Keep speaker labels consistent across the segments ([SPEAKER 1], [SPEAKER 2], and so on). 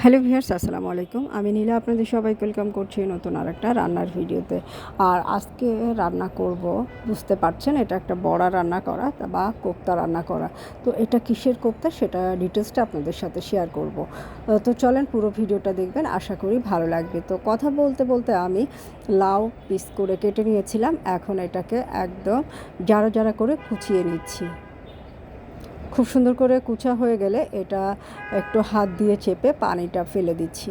[SPEAKER 1] Hello viewers আসসালামু আলাইকুম। আমি নীলা, আপনাদের সবাই ওয়েলকাম করছি নতুন আর একটা রান্নার ভিডিওতে। আর আজকে রান্না করব, বুঝতে পারছেন, এটা একটা বড়া রান্না করা বা কোপ্তা রান্না করা। তো এটা কিসের কোপ্তা সেটা ডিটেলসটা আপনাদের সাথে শেয়ার করব। তো চলেন পুরো ভিডিওটা দেখবেন, আশা করি ভালো লাগবে। তো কথা বলতে বলতে আমি লাউ পিস করে কেটে নিয়েছিলাম, এখন এটাকে একদম যারা যারা করে কুচিয়ে নিচ্ছি। খুব সুন্দর করে কুচা হয়ে গেলে এটা একটু হাত দিয়ে চেপে পানিটা ফেলে দিচ্ছি।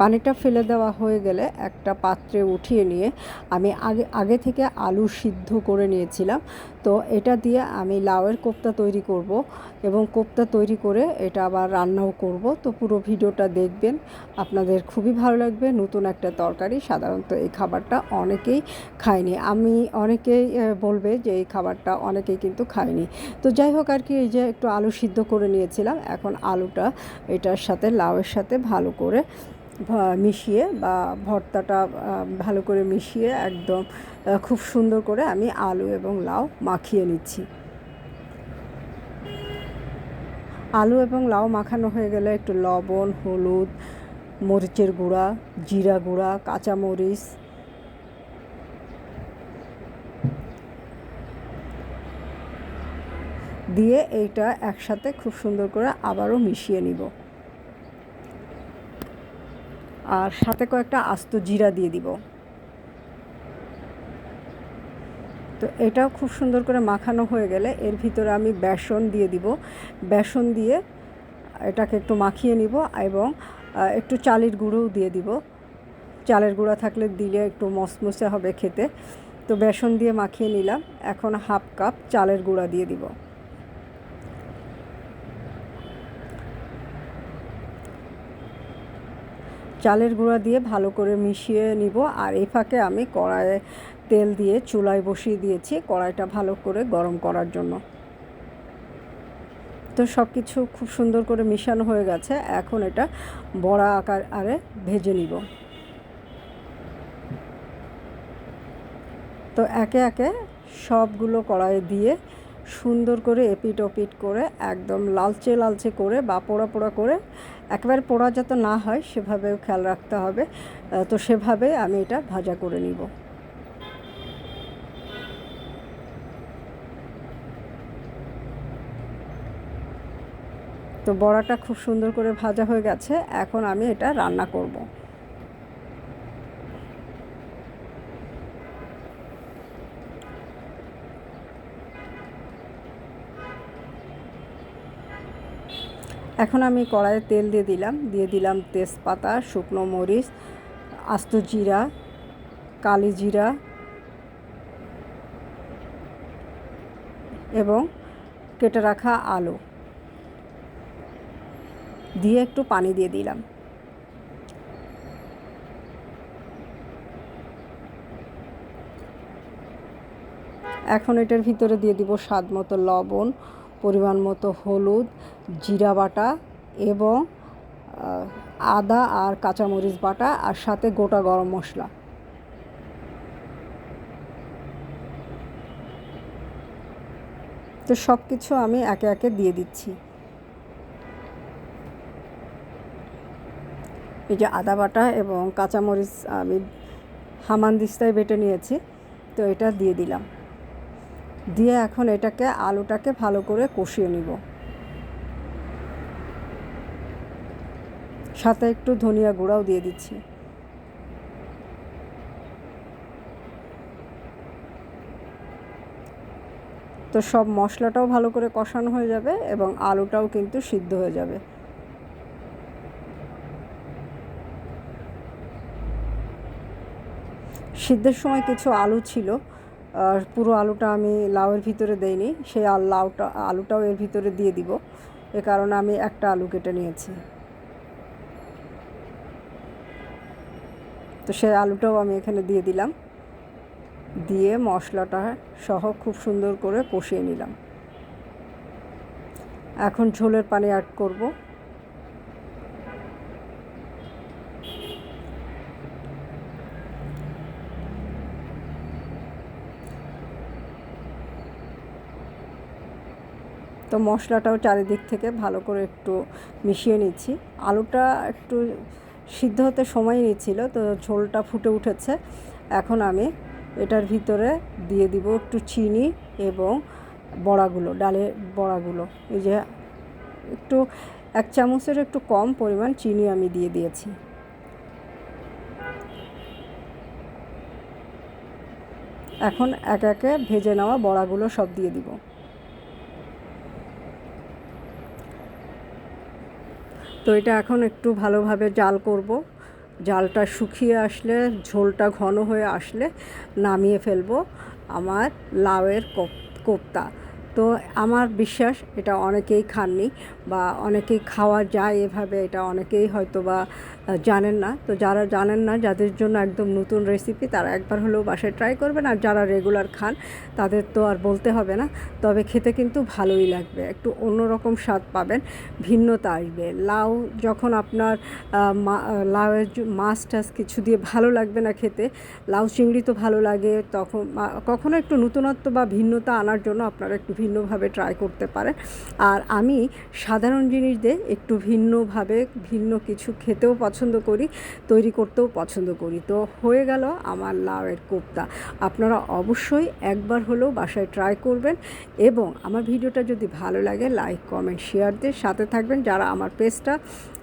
[SPEAKER 1] পানিটা ফেলে দেওয়া হয়ে গেলে একটা পাত্রে উঠিয়ে নিয়ে আমি আগে আগে থেকে আলু সিদ্ধ করে নিয়েছিলাম। তো এটা দিয়ে আমি লাউয়ের কোপ্তা তৈরি করব এবং কোপ্তা তৈরি করে এটা আবার রান্নাও করব। তো পুরো ভিডিওটা দেখবেন, আপনাদের খুবই ভালো লাগবে। নতুন একটা তরকারি, সাধারণত এই খাবারটা অনেকেই খায়নি। আমি অনেকেই বলবে যে এই খাবারটা অনেকেই কিন্তু খায়নি। তো যাই হোক আর কি, এই যে একটু আলু সিদ্ধ করে নিয়েছিলাম। এখন আলুটা এটার সাথে, লাউয়ের সাথে ভালো করে মিশিয়ে বা ভর্তাটা ভালো করে মিশিয়ে একদম খুব সুন্দর করে আমি আলু এবং লাউ মাখিয়ে নিচ্ছি। আলু এবং লাউ মাখানো হয়ে গেলে একটু লবণ, হলুদ, মরিচের গুঁড়া, জিরা গুঁড়া, কাঁচামরিচ। দিয়ে এইটা একসাথে খুব সুন্দর করে আবারও মিশিয়ে নিব। আর সাথে কয়েকটা আস্ত জিরা দিয়ে দিব। তো এটাও খুব সুন্দর করে মাখানো হয়ে গেলে এর ভিতরে আমি বেসন দিয়ে দিব। বেসন দিয়ে এটাকে একটু মাখিয়ে নিব এবং একটু চালের গুঁড়োও দিয়ে দিব। চালের গুঁড়া থাকলে দিলে একটু মসমসে হবে খেতে। তো বেসন দিয়ে মাখিয়ে নিলাম। এখন হাফ কাপ চালের গুঁড়া দিয়ে দিব। চালের গুঁড়া দিয়ে ভালো করে মিশিয়ে নিব। আর এই ফাঁকে আমি কড়াইয়ে তেল দিয়ে চুলায় বসিয়ে দিয়েছি কড়াইটা ভালো করে গরম করার জন্য। তো সব কিছু খুব সুন্দর করে মিশানো হয়ে গেছে। এখন এটা বড়া আকার আরে ভেজে নিব। তো একে একে সবগুলো কড়াইয়ে দিয়ে সুন্দর করে এপিট ওপিট করে একদম লালচে লালচে করে বা পোড়া পোড়া করে একেবারে পোড়া যাতে না হয় সেভাবেও খেয়াল রাখতে হবে। তো সেভাবে আমি এটা ভাজা করে নিব। তো বড়াটা খুব সুন্দর করে ভাজা হয়ে গেছে। এখন আমি এটা রান্না করব। এখন আমি কড়াইয়ে তেল দিয়ে দিলাম। দিয়ে দিলাম তেজপাতা, শুকনো মরিচ, আস্ত জিরা, কালি জিরা এবং কেটে রাখা আলু। দিয়ে একটু পানি দিয়ে দিলাম। এখন এটার ভিতরে দিয়ে দিব স্বাদ মতো লবণ পরিমাণ মতো হলুদ, জিরা বাটা এবং আদা আর কাঁচামরিচ বাটা আর সাথে গোটা গরম মশলা। তো সব কিছু আমি একে একে দিয়ে দিচ্ছি। এই যে আদা বাটা এবং কাঁচামরিচ আমি হামানদিস্তায় বেটে নিয়েছি, তো এটা দিয়ে দিলাম। দিয়ে এখন এটাকে আলুটাকে ভালো করে কষিয়ে নিব। সাথে একটু ধনিয়া গুঁড়াও দিয়ে দিচ্ছি। তো সব মশলাটাও ভালো করে কষানো হয়ে যাবে এবং আলুটাও কিন্তু সিদ্ধ হয়ে যাবে। সিদ্ধের সময় কিছু আলু ছিল পুরো আলুটা আমি লাউয়ের ভিতরে দেইনি, সেই লাউটা, আলুটাও এর ভিতরে দিয়ে দিব। এ কারণে আমি একটা আলু কেটে নিয়েছি। তো সেই আলুটাও আমি এখানে দিয়ে দিলাম। দিয়ে মশলাটা সহ খুব সুন্দর করে কষিয়ে নিলাম। এখন ঝোলের পানি অ্যাড করব। তো মশলাটাও চারিদিক থেকে ভালো করে একটু মিশিয়ে নিচ্ছি। আলুটা একটু সিদ্ধ হতে সময় নিচ্ছিল, তো ঝোলটা ফুটে উঠেছে। এখন আমি এটার ভিতরে দিয়ে দিব একটু চিনি এবং বড়াগুলো, ডালের বড়াগুলো। এই যে একটু এক চামচের একটু কম পরিমাণ চিনি আমি দিয়ে দিয়েছি। এখন এক একে ভেজে নেওয়া বড়াগুলো সব দিয়ে দিব। তো এটা এখন একটু ভালোভাবে জাল করব। জালটা শুকিয়ে আসলে, ঝোলটা ঘন হয়ে আসলে নামিয়ে ফেলব আমার লাউয়ের কোপ- কোপ্তা। তো আমার বিশ্বাস এটা অনেকেই খাননি বা অনেকেই খাওয়া যায় এভাবে, এটা অনেকেই হয়তো বা জানেন না। তো যারা জানেন না, যাদের জন্য একদম নতুন রেসিপি তারা একবার হলেও বাসায় ট্রাই করবেন। আর যারা রেগুলার খান, তাদের তো আর বলতে হবে না। তবে খেতে কিন্তু ভালোই লাগবে। একটু অন্যরকম স্বাদ পাবেন, ভিন্নতা আসবে। লাউ যখন আপনার লাউয়ের মাছ টাছ কিছু দিয়ে ভালো লাগবে না খেতে, লাউ চিংড়ি তো ভালো লাগে, তখন কখনো একটু নতুনত্ব বা ভিন্নতা আনার জন্য আপনারা একটু ভিন্নভাবে ট্রাই করতে পারেন। আর আমি সাধারণ জিনিস দিয়ে একটু ভিন্নভাবে ভিন্ন কিছু খেতেও পছন্দ করি, তৈরি করতেও পছন্দ করি। তো হয়ে গেল আমার লাউয়ের কোপ্তা। আপনারা অবশ্যই একবার হলেও বাসায় ট্রাই করবেন এবং আমার ভিডিওটা যদি ভালো লাগে লাইক কমেন্ট শেয়ার দিয়ে সাথে থাকবেন। যারা আমার পেজটা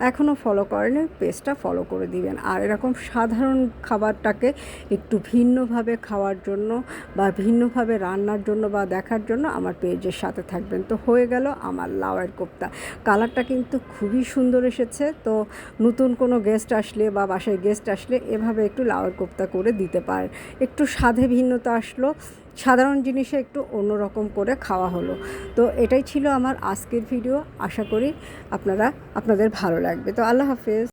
[SPEAKER 1] এখনও ফলো করেনি পেজটা ফলো করে দিবেন। আর এরকম সাধারণ খাবারটাকে একটু ভিন্নভাবে খাওয়ার জন্য বা ভিন্নভাবে রান্নার জন্য বা দেখার জন্য আমার পেজের সাথে থাকবেন। তো হয়ে গেল আমার লাউয়ের কোপ্তা। কালারটা কিন্তু খুবই সুন্দর এসেছে। তো নতুন কোনো গেস্ট আসলে বা বাসায় গেস্ট আসলে এভাবে একটু লাউয়ের কোপ্তা করে দিতে পারেন একটু স্বাদে ভিন্নতা আসলো। সাধারণ জিনিসে একটু অন্যরকম করে খাওয়া হলো। তো এটাই ছিল আমার আজকের ভিডিও আশা করি আপনারা, আপনাদের ভালো লাগবে। তো আল্লাহ হাফেজ।